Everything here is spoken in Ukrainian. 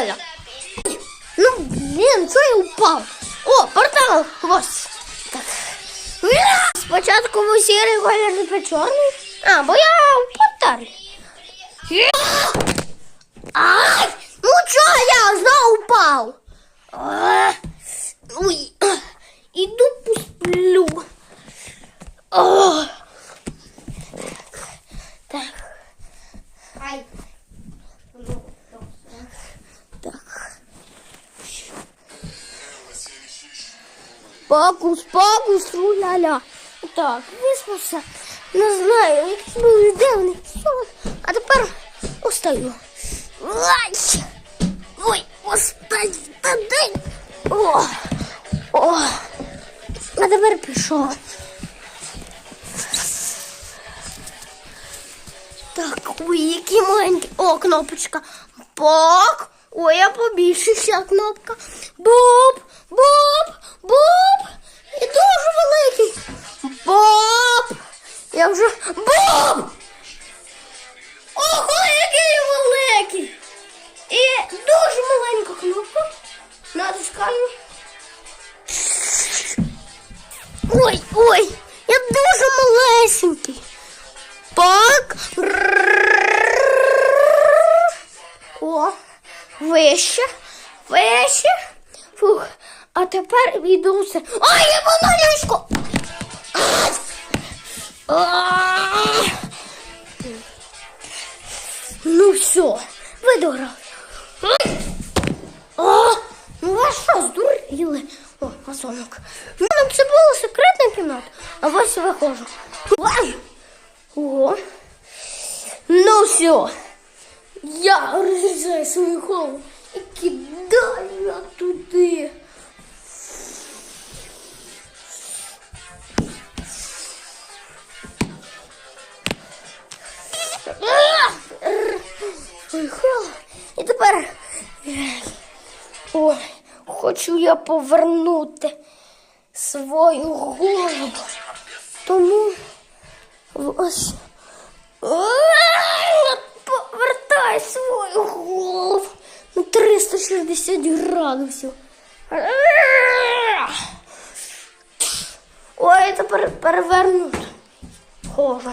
больно. Ну, блин, це я упав. О, портал! Ось. Так. Спочатку був сірий колір не печорний. А, бо я в. А? Ай! Ну чого я знову упал. А? Ой. иду посплю. Ох. А? Пакус, пакус, руляля. Так, виспався. Не знаю, якийсь був дивний сон. А тепер устаю. Ай! Ой, останній та день. О, о. А тепер пішов. Так, ой, які маленькі. О, кнопочка. Пок. Ой, я побільше ще кнопка. Боб, боб, боб. Я вже. Боб! Ого, який великий! І дуже маленька кнопка. Натискаю. Ой, ой, я дуже малесенький. Пак. О, вище, вище. Фух. А тепер все. Ай, я ліжко! Ну все, видорав. О, ну ви що, здуріли? О, масонок. Ну, це була секретна кімната, а ось виходжу. Ай! О. Ну все. Я розрізаю свою голову і кидаю туди. І тепер. Ой, хочу я повернути свою голову. Тому ось. Повертай свою голову на 360 градусів. Ой, тепер перевернуто. Хоже.